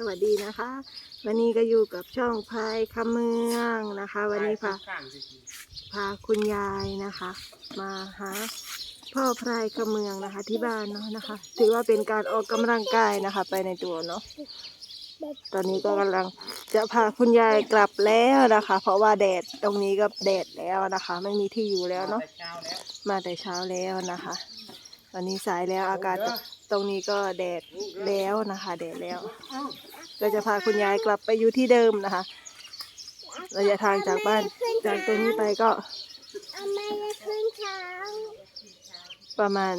สวัสดีนะคะ วันนี้ก็อยู่กับช่องพายคำเมืองนะคะ วันนี้พาพาคุณยายนะคะ มาหาพ่อพรายคำเมืองนะคะ ที่บ้านเนาะนะคะ ถือว่าเป็นการออกกำลังกายนะคะ ไปในตัวเนาะตอนนี้ก็กำลังจะพาคุณยายกลับแล้วนะคะ เพราะว่าแดดตรงนี้ก็แดดแล้วนะคะ ไม่มีที่อยู่แล้วเนาะมาแต่เช้าแล้วนะคะ ตอนนี้สายแล้วอากาศ ตรงนี้ก็แดดแล้วนะคะ แดดแล้ว เราจะพาคุณยายกลับไปอยู่ที่เดิมนะคะ ระยะทางจากบ้านจากตรงนี้ไปก็เอาไม่ได้ขึ้นช้างประมาณ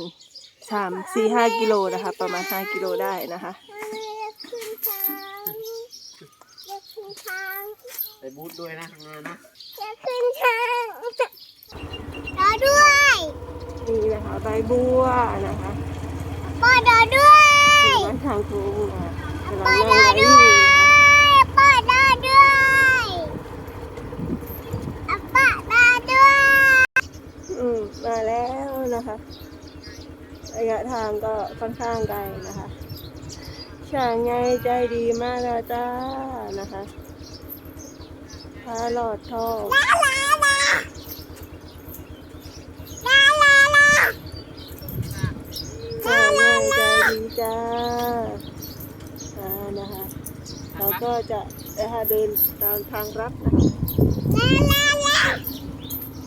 สามสี่ห้ากิโลนะคะ ประมาณห้ากิโลได้นะคะเอาไม่ได้ขึ้นช้างจะขึ้นช้างไปบูธด้วยนะทางงานนะจะขึ้นช้างรอด้วย นี่นะคะใบบัวนะคะ ป้ารอด้วย เป็นบ้างค้งนะคะกำลัป้างนั่องไลฟ์ด้อวยู่ป้ารอด้วยป้ารอด้วยอืมมาแล้วนะคะ ระยะทางก็ค่อนข้างไกลนะคะช่างไงใจดีมากนะจ้านะคะพาหลอดทอง ลาลาลาลาลาลา ช่างไงใจดีจ้าอ่านะคะเรา ก็จะเดินตามทางรัฐนะคะลา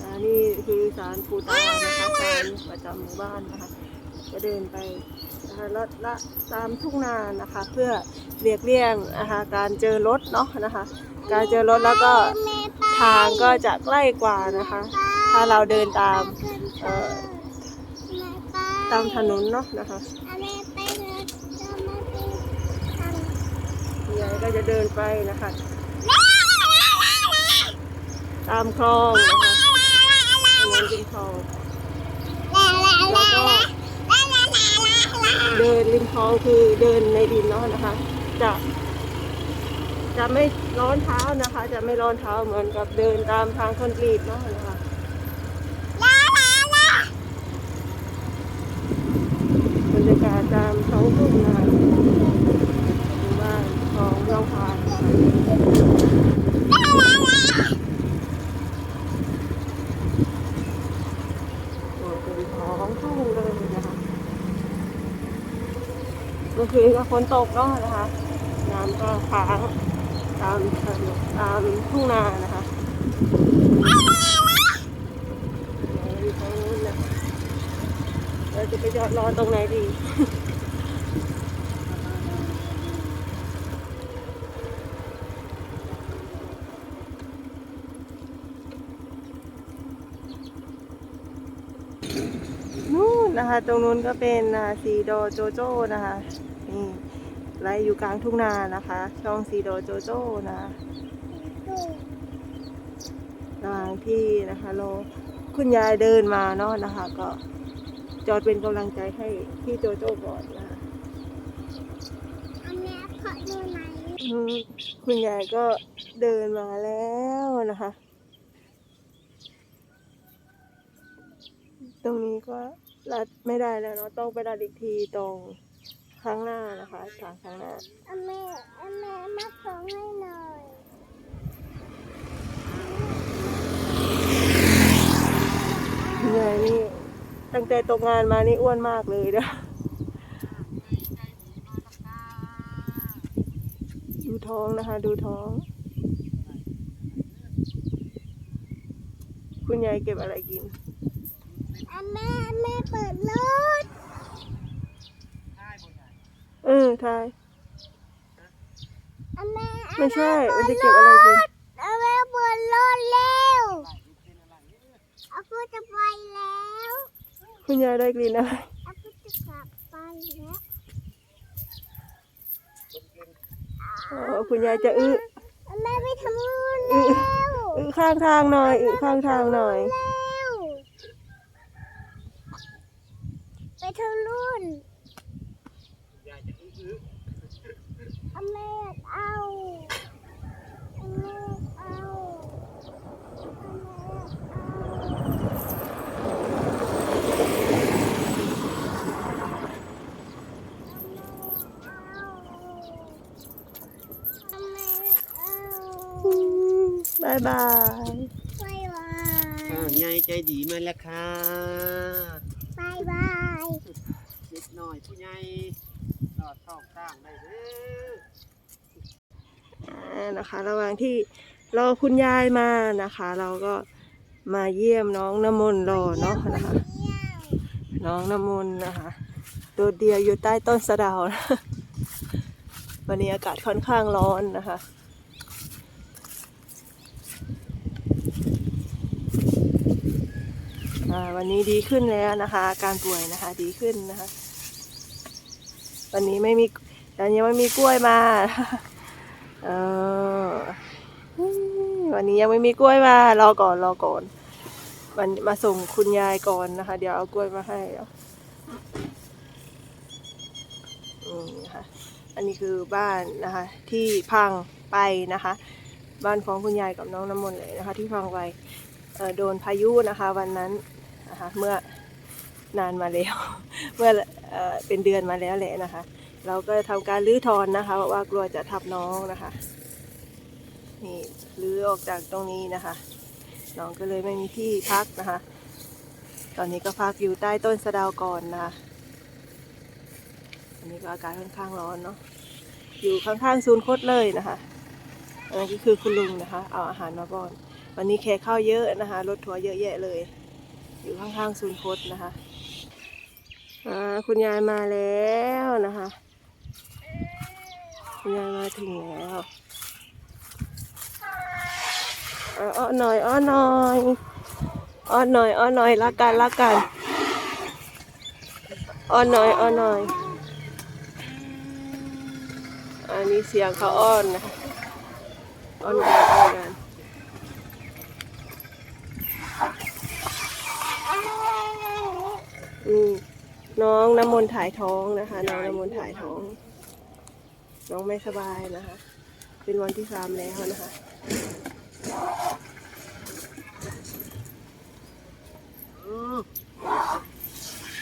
ลาลนี่คือสารปูตานะคะสารประจำหมู่บ้านนะคะ จะเดินไปนะคะรถละตามทุ่งนานะคะ เพื่อเรียกเลี่ยงนะคะการเจอรถเนาะนะคะ การเจอรถแล้วก็ทางก็จะใกล้กว่านะคะ ถ้าเราเดินตามตามถนนเนาะนะคะ ยายก็จะเดินไปนะคะ ตามคลองนะคะเหมืนเป็คลองแล้วก็เดินริมคลองคือเดินในดินเนาะนะคะ จะ จะไม่ร้อนเท้านะคะ จะไม่ร้อนเท้าเหมือนกับเดินตามทางคอนกรีตเนาะนะคะบรรยากาศตามท้องทุ่งนา ของร่องพานนะคะลาลาลาโอ้เป็นท้องทุ่งเลยนะคะเมื่อคืนก็ฝนตกเนาะนะคะน้ำก็ค้างตามตามทุ่งนานะคะอยู่ทางนู้นนะเราจะไปจอดรอตรงไหนดี นะคะ ตรงนู้นก็เป็นอ่าสีโดโจโจ้นะคะนี่ไล่อยู่กลางทุ่งนานะคะ ช่องสีโดโจโจ้นะระหว่างที่นะคะเราคุณยายเดินมาเนาะนะคะ ก็จอดเป็นกำลังใจให้พี่โจโจ้ก่อนนะคะคุณยายก็เดินมาแล้วนะคะ ตรงนี้ก็ ลัดไม่ได้แล้วเนาะต้องไปลัดอีกทีตรงข้างหน้านะคะทางข้างหน้าอันแม่อันแม่มาส่งให้หน่อยเหนื่อยนี่ตั้งแต่ตกงานมานี่อ้วนมากเลยนะดูท้องนะคะ ดูท้อง คุณยายเก็บอะไรกินอันแม่อันแม่ เปิดรถเออทายอันแม่อันไม่ใช่แมันจะเก็บอะไรกินอันแม่เปิดรถเร็วอากูจะไปแล้วคุณยายได้กลิ่นอะไรอากูจะกลับไปแล้วอ๋อคุณยายจะอึอันแม่ไปทำนู่นอึเร็วอึข้างทางหน่อยอึข้างทางหน่อย เร็ ทุรุ่นอเมดเอาอเมดเอาบายบายไาง อ้าว ยายใจดีมาแล้วค่ะ อยผู้ใหญ่ตอดท้องข้างได้เด้ออ่านะคะ ระหว่างที่รอคุณยายมานะคะ เราก็มาเยี่ยมน้องน้ำมนต์รอเนาะนะคะ น้องน้ำมนต์นะคะโดดเดียวอยู่ใต้ต้นสะเดานะวันนี้อากาศค่อนข้างร้อนนะคะวันนี้ดีขึ้นแล้วนะคะอาการป่วยนะคะดีขึ้นนะคะ วันนี้ไม่มีวันนี้ไม่มีกล้วยมาเออวันนี้ยังไม่มีกล้วยมารอก่อนรอก่อนวันมาส่งคุณยายก่อนนะคะ เดี๋ยวเอากล้วยมาให้อืมนะคะอันนี้คือบ้านนะคะ ที่พังไปนะคะ บ้านของคุณยายกับน้องน้ำมนต์เลยนะคะ ที่พังไปโดนพายุนะคะ วันนั้นนะคะเมื่อ นานมาแล้ว เมื่อเป็นเดือนมาแล้วแหละนะคะ เราก็ทำการรื้อถอนนะคะว่ากลัวจะทับน้องนะคะ นี่รื้อออกจากตรงนี้นะคะ น้องก็เลยไม่มีที่พักนะคะ ตอนนี้ก็พักอยู่ใต้ต้นสะดาวก่อนนะคะอันนี้ก็อากาศค่อนข้างร้อนเนาะอยู่ข้างๆ ศูนย์คดเลยนะคะอันนี้ก็คือคุณลุงนะคะ เอาอาหารมาป้อน วันนี้แขกเข้าเยอะนะคะ รถทัวร์เยอะแยะเลย อยู่ข้างๆ ศูนย์คดนะคะ คุณยายมาแล้วนะคะ คุณยายมาถึงแล้วอ้อนหน่อยอ้อนหน่อยอ้อนหน่อยอ้อนหน่อยรักกันรักกันอ้อนหน่อยอ้อนหน่อย อันนี้เสียงเขาอ้อนนะคะอ้อนกันอ้อนกันอืม น้องน้ำมนต์ถ่ายท้องนะคะ น้องน้ำมนต์ถ่ายท้อง น้องไม่สบายนะคะ เป็นวันที่สามแล้วนะคะอือ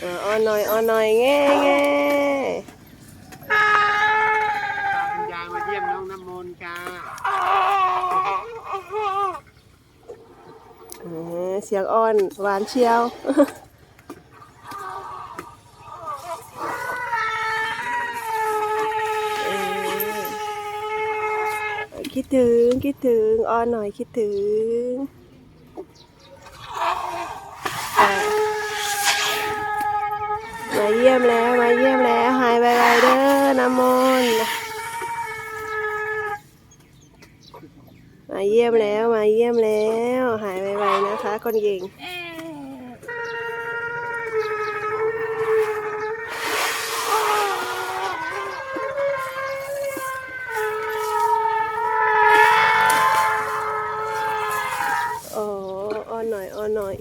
อ่าอ้อนหน่อยอ้อนหน่อยแง่แง่พาคุณยายมาเยี่ยมน้องน้ำมนต์ค่ะเออเสียงอ้อนหวานเชียว เออคิดถึง คิดถึงอ้อนหน่อยคิดถึงมาเยี่ยมแล้วมาเยี่ยมแล้วหายไปไปเด้อน้ำมนต์มาเยี่ยมแล้วมาเยี่ยมแล้ว หายไปไปนะคะคนเก่งโอ้อ้อนหน่อยอ้อนหน่อย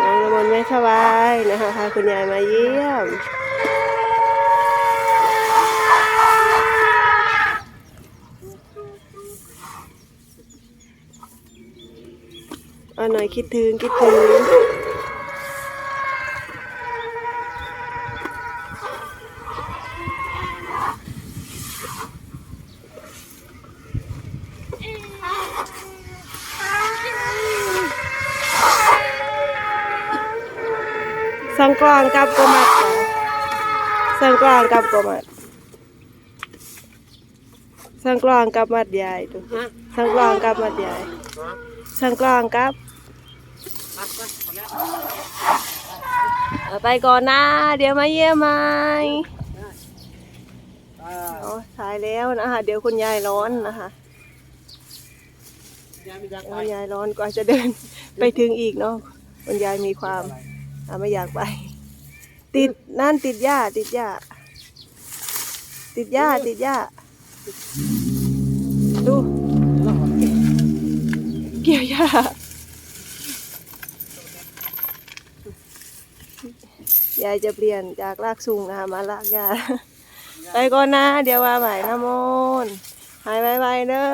น้องน้ำ ไม่สบายนะคะพาคุณยายมาเยี่ยมอ้อหน่อยคิดถึงคิดถึงกลางกับกมัดค่ะสังกลางกับกมัดสังกลางกับมัดใหญ่ตัว ฮะ สังกลางกับมัดใหญ่ ฮะสังกลางกับนับไปพอแล้วเอาไปก่อนนะเดี๋ยวมาเยี่ยมใหม่อ่าโอ้สายแล้วนะคะเดี๋ยวคุณยายร้อนนะคะยายไม่อยากเดี๋ยวไปคุณยายร้อนกว่าจะเดินไปถึงอีกเนาะคุณยายมีความอะไม่อยากไป ติดนั่นติดหญ้าติดหญ้าติดหญ้าติดหญ้าดูเกี่ยวหญ้ายายจะเปลี่ยนจากลากซุงนะคะมาลากหญ้าไปก่อนนะ เดี๋ยวว่าใหม่นะโมนหายไวๆเด้อ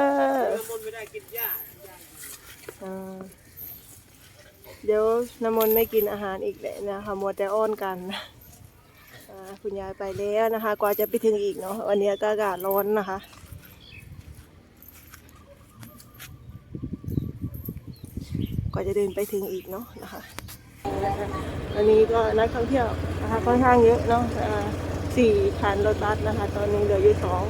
น้ำมนต์ไม่ได้กินหญ้าอ่า เดี๋ยวน้ำมนต์ไม่กินอาหารอีกแหละนะคะมัวแต่อ้อนกันคุณยายไปแล้วนะคะ กว่าจะไปถึงอีกเนาะวันนี้ก็อากาศร้อนนะคะกว่าจะเดินไปถึงอีกเนาะนะคะวันนี้ก็นักท่องเที่ยวนะคะค่อนข้างเยอะเนาะสี่คันรถบัสนะคะ ตอนนี้เหลืออยู่สอง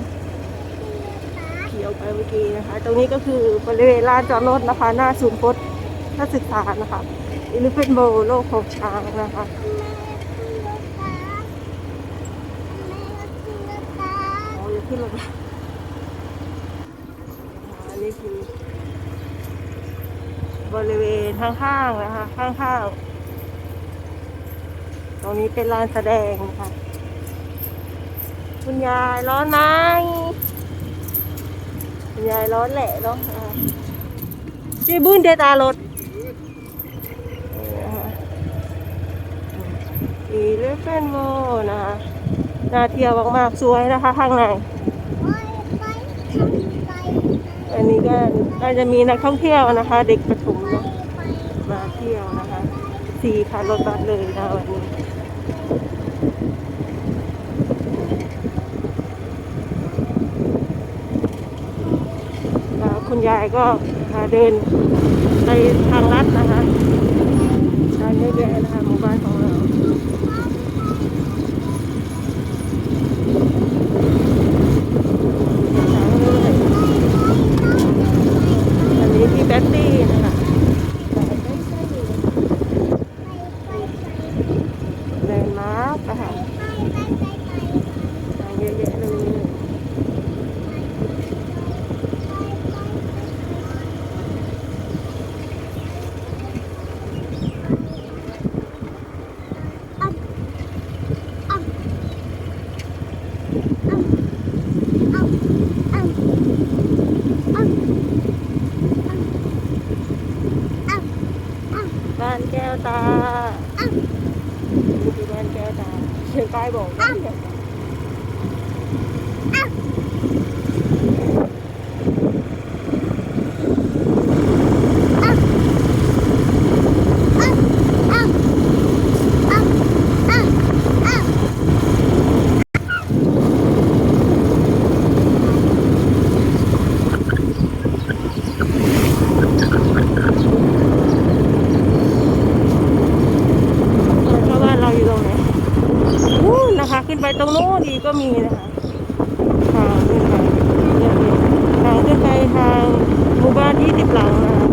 ขี่ออกไปเมื่อกี้นะคะ ตรงนี้ก็คือบริเวณลานจอดรถนะคะ หน้าศูนย์พศน์นักศึกษานะคะ อิลิเฟนโบโลกของช้างนะคะโอ้ยขึ้นรถอันนี้คือบริเวณข้างๆนะคะข้างๆ ตรงนี้เป็นลานแสดงนะคะคุณยายร้อนไหมคุณยายร้อนแหละเนาะอ่าจีบุ้นเดตารถ อีเลฟเฟนโมนะคะน่าเที่ยวมากๆสวยนะคะ ข้างในอันนี้ก็น่าจะมีนักท่องเที่ยวนะคะ เด็กประถมนะมาเที่ยวนะคะสี่คันรถบัสเลยนะวันนี้แล้วคุณยายก็พาเดินไปทางลัดนะคะ เยอะแยะนะคะหมู่บ้านของเราอันนี้พี่แบตตี้นะคะแลนด์มาร์กนะคะเยอะแยะเลย บ้านแก้วตานี่คือบ้านแก้วตาเชียงใต้บอกบ้านแก้วตาเพราะบ้านเราอยู่ตรงไหนนู่นนะคะ ขึ้น ไปตรงโน้นดีก็มีนะคะทางนไปเยอะเลยทางขึ้นไปทางหมู่บ้านที่สิบหลังนะคะ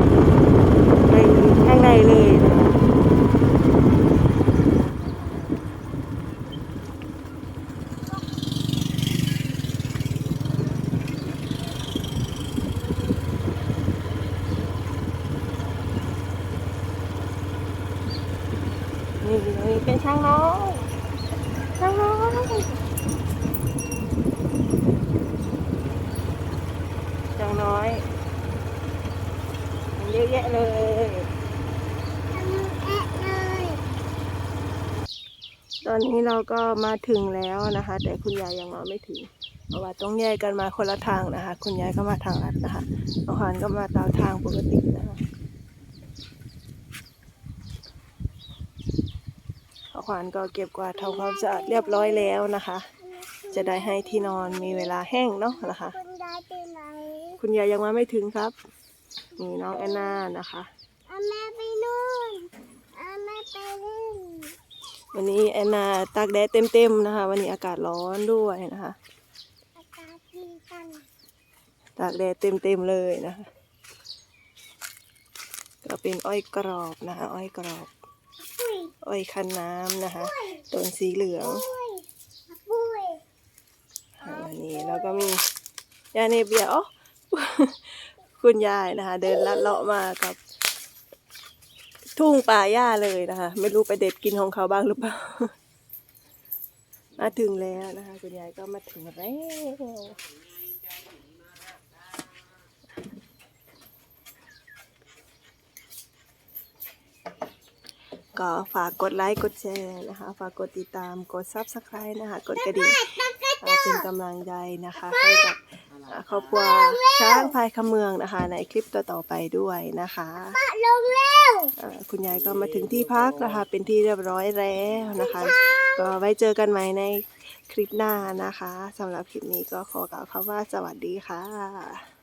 ไปข้างในเลยนะคะนี่ตรงนี้เป็นช้างน้อยช้างน้อยช้างน้อยเยอะ แยะเลยตอนนี้เราก็มาถึงแล้วนะคะ แต่คุณยายยังมาไม่ถึง เพราะว่าต้องแยกกันมาคนละทางนะคะ คุณยายก็มาทางลัดนะคะน้องขวัญก็มาตามทางปกตินะคะน้องขวัญก็เก็บกวาดทำความสะอาดเรียบร้อยแล้วนะคะ จะได้ให้ที่นอนมีเวลาแห้งเนาะนะคะ คุณยายไปไหนคุณยายยังมาไม่ถึงครับ นี่น้องแอนนานะคะเอาแม่ไปนู่นเอาแม่ไปนู่นวันนี้แอนนาตากแดดเต็มๆนะคะ วันนี้อากาศร้อนด้วยนะคะอากาศดีกันตากแดดเต็มๆเลยนะคะ ก็เป็นอ้อยกรอบนะคะ อ้อยกรอบปุ้ยอ้อยคันน้ำนะคะต้นสีเหลืองปุ้ยปุ้ยอ่าวันนี้แล้วก็มียาเนเบียอ๋อ คุณยายนะคะ เดินลัดเลาะมากับ ทุ่งป่าหญ้าเลยนะคะ ไม่รู้ไปเด็ดกินของเขาบ้างหรือเปล่า มาถึงแล้วนะคะ คุณยายก็มาถึงแล้วก็ฝากกดไลค์กดแชร์นะคะ ฝากกดติดตามกด subscribe นะคะ กดกระดิ่งอ่าเป็นกำลังใจนะคะให้กับอ่า ครอบครัวช้างพายคำเมืองนะคะ ในคลิปต่อๆไปด้วยนะคะปะลงแล้วอ่าคุณยายก็มาถึงที่พักนะคะ เป็นที่เรียบร้อยแล้วนะคะ ก็ไว้เจอกันใหม่ในคลิปหน้านะคะสำหรับคลิปนี้ก็ขอกล่าวคำว่าสวัสดีค่ะ